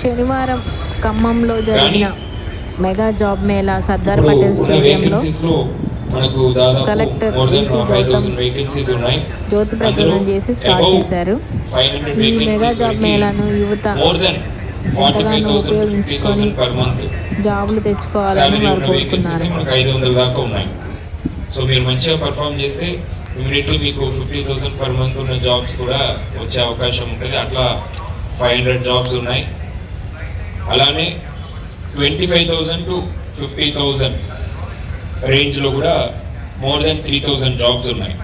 శనివారం ఖమ్మంలో జరిగిన మెగా జాబ్ మేళా సర్దార్ పటేల్ స్టేడియంలో మనకు దాదాపు కలెక్టర్ మోర్ దెన్ బి.పి. ఫైవ్ థౌసండ్ వేకెన్సీస్ ఉన్నాయి. జ్యోతి ప్రజ్వలన చేసి స్టార్ట్ చేశారు. ఫైవ్ హండ్రెడ్ ఈ మెగా జాబ్ మేళాను యువత ఎంతగానో ఉపయోగించుకొని థౌసండ్ పర్ మంత్ జాబులు తెచ్చుకోవాలని వారు కోరుకున్నారు. దాకా ఉన్నాయి. సో మీరు మంచిగా పర్ఫామ్ చేస్తే ఇమీడియట్లీ మీకు ఫిఫ్టీ థౌసండ్ పర్ మంత్ ఉన్న జాబ్స్ కూడా వచ్చే అవకాశం ఉంటుంది. అట్లా ఫైవ్ హండ్రెడ్ జాబ్స్ ఉన్నాయి. అలానే twenty five thousand to fifty thousand రేంజ్లో కూడా more than three thousand jobs ఉన్నాయి.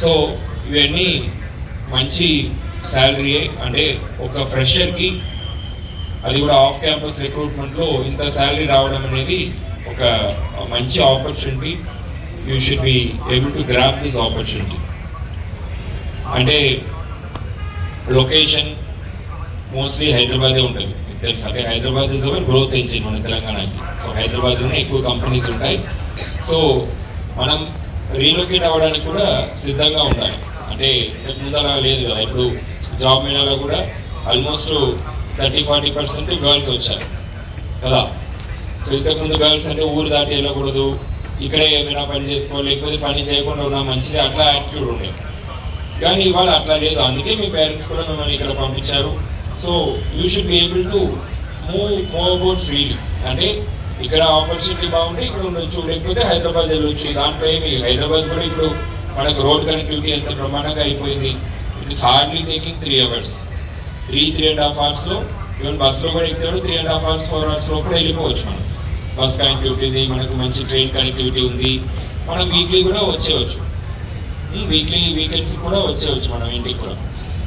సో ఇవన్నీ మంచి శాలరీయే అంటే ఒక ఫ్రెషర్కి అది కూడా ఆఫ్ క్యాంపస్ రిక్రూట్మెంట్లో ఇంత శాలరీ రావడం అనేది ఒక మంచి opportunity you should be able to grab this opportunity అంటే లొకేషన్ మోస్ట్లీ హైదరాబాదే ఉంటుంది. మీకు తెలుసు. అంటే Hyderabad is our growth engine మన తెలంగాణకి. సో హైదరాబాద్లోనే ఎక్కువ కంపెనీస్ ఉంటాయి. సో మనం రీలొకేట్ అవ్వడానికి కూడా సిద్ధంగా ఉండాలి. అంటే ఇంతకు ముందు అలా లేదు కదా. ఇప్పుడు జాబ్ మేళాలో కూడా almost thirty forty percent girls వచ్చారు. కదా? సో ఇంతకుముందు గర్ల్స్ అంటే ఊరు దాటి వెళ్ళకూడదు. ఇక్కడే ఏమైనా పని చేసుకోవాలి. లేకపోతే పని చేయకుండా ఉన్నా మంచిది. అట్లా యాటిట్యూడ్ ఉండే. కానీ ఇవాళ అట్లా లేదు. అందుకే మీ పేరెంట్స్ కూడా మిమ్మల్ని ఇక్కడ పంపించారు. So you should be able to move move about freely అంటే ఇక్కడ ఆపర్చునిటీ బాగుంటే ఇక్కడ ఉండొచ్చు. లేకపోతే హైదరాబాద్ వెళ్ళొచ్చు. దాంట్లో ఏమి హైదరాబాద్ కూడా ఇప్పుడు మనకు రోడ్ కనెక్టివిటీ ఎంత ప్రమాణంగా అయిపోయింది. It is hardly taking three hours three three and half అవర్స్లో ఈవెన్ బస్సులో కూడా ఎక్కుతాడు three and half hours four అవర్స్లో కూడా వెళ్ళిపోవచ్చు మనం. బస్ కనెక్టివిటీ ఉంది. మనకు మంచి ట్రైన్ కనెక్టివిటీ ఉంది. మనం వీక్లీ కూడా వచ్చేయచ్చు. వీక్లీ వీకెండ్స్ కూడా వచ్చేయచ్చు మనం ఇంటికి కూడా.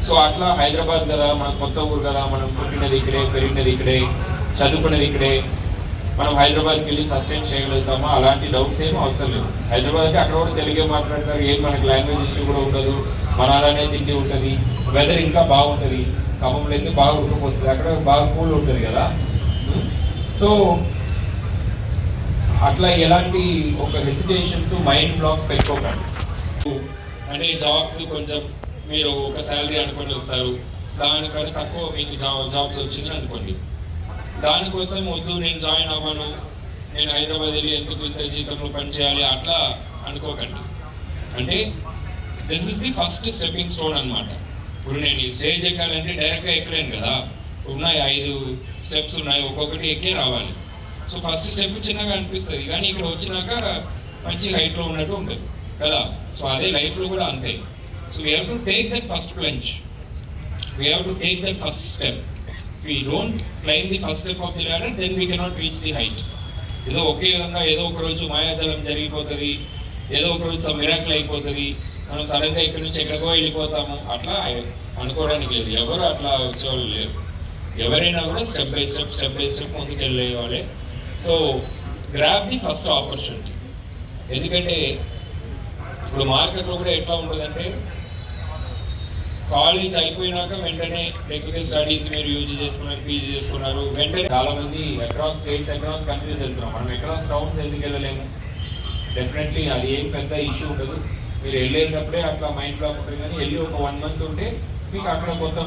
సో అట్లా హైదరాబాద్ కదా మన కొత్త ఊరు కదా మనం పుట్టినది ఇక్కడే పెరిగినది ఇక్కడే చదువుకున్నది ఇక్కడే. మనం హైదరాబాద్కి వెళ్ళి సస్టైన్ చేయగలుగుతామా? అలాంటి డౌట్స్ ఏమీ అవసరం లేదు. హైదరాబాద్ అంటే అక్కడ కూడా తెలుగే మాట్లాడతారు ఏం మనకి లాంగ్వేజ్ ఇష్యూ కూడా ఉండదు మన అలానే తిండి ఉంటుంది వెదర్ ఇంకా బాగుంటుంది ఖమ్మంలో అయితే బాగా ఉడకపోస్తుంది అక్కడ బాగా కూల్ ఉంటుంది కదా. సో అట్లా ఎలాంటి ఒక హెసిటేషన్స్ మైండ్ బ్లాక్స్ పెట్టుకోకండి. అంటే జాబ్స్ కొంచెం మీరు ఒక శాలరీ అనుకొని వస్తారు. దానికన్నా తక్కువ మీకు జాబ్స్ వచ్చింది అనుకోండి. దానికోసం వద్దు నేను జాయిన్ అవ్వను. నేను హైదరాబాద్ వెళ్ళి ఎందుకు ఇంత జీతంలో పని చేయాలి అట్లా అనుకోకండి. అంటే this is the first stepping stone అనమాట ఇప్పుడు నేను ఈ స్టేజ్ ఎక్కాలంటే డైరెక్ట్గా ఎక్కలేను కదా. ఉన్నాయి ఐదు స్టెప్స్ ఉన్నాయి ఒక్కొక్కటి ఎక్కే రావాలి. సో ఫస్ట్ స్టెప్ చిన్నగా అనిపిస్తుంది. కానీ ఇక్కడ వచ్చినాక మంచి హైట్లో ఉన్నట్టు ఉంటుంది కదా. సో అదే లైఫ్లో కూడా అంతే. So we have to take that first plunge we have to take that first step we don't climb the first step of the ladder then we cannot reach the height ఏదో ఒకే విధంగా ఏదో ఒక రోజు మాయాజలం జరిగిపోతుంది ఏదో ఒక రోజు మిరాకిల్ అయిపోతుంది. మనం సడన్గా ఇక్కడి నుంచి ఎక్కడికో వెళ్ళిపోతాము. అట్లా అనుకోవడానికి లేదు. ఎవరు అట్లా వచ్చేవాళ్ళు లేరు. ఎవరైనా కూడా step by step step by step ముందుకు వాళ్ళే. So grab the first opportunity ఎందుకంటే ఇప్పుడు మార్కెట్లో కూడా ఎట్లా ఉంటుందంటే కాలేజ్ అయిపోయినాక వెంటనే లేకపోతే స్టడీస్ మీరు యూజ్ చేసుకున్నారు పీజీ చేసుకున్నారు వెంటనే చాలా మంది అక్రాస్ స్టేట్స్ అక్రాస్ కంట్రీస్ వెళ్తున్నాం. మనం అక్రాస్ టౌన్స్ ఎందుకు వెళ్ళలేము? డెఫినెట్లీ అది ఏం పెద్ద ఇష్యూ ఉండదు. మీరు వెళ్ళేటప్పుడే అట్లా మైండ్ బ్లాక్ ఉంటుంది కానీ వెళ్ళి ఒక వన్ మంత్ ఉంటే మీకు అక్కడ కొత్త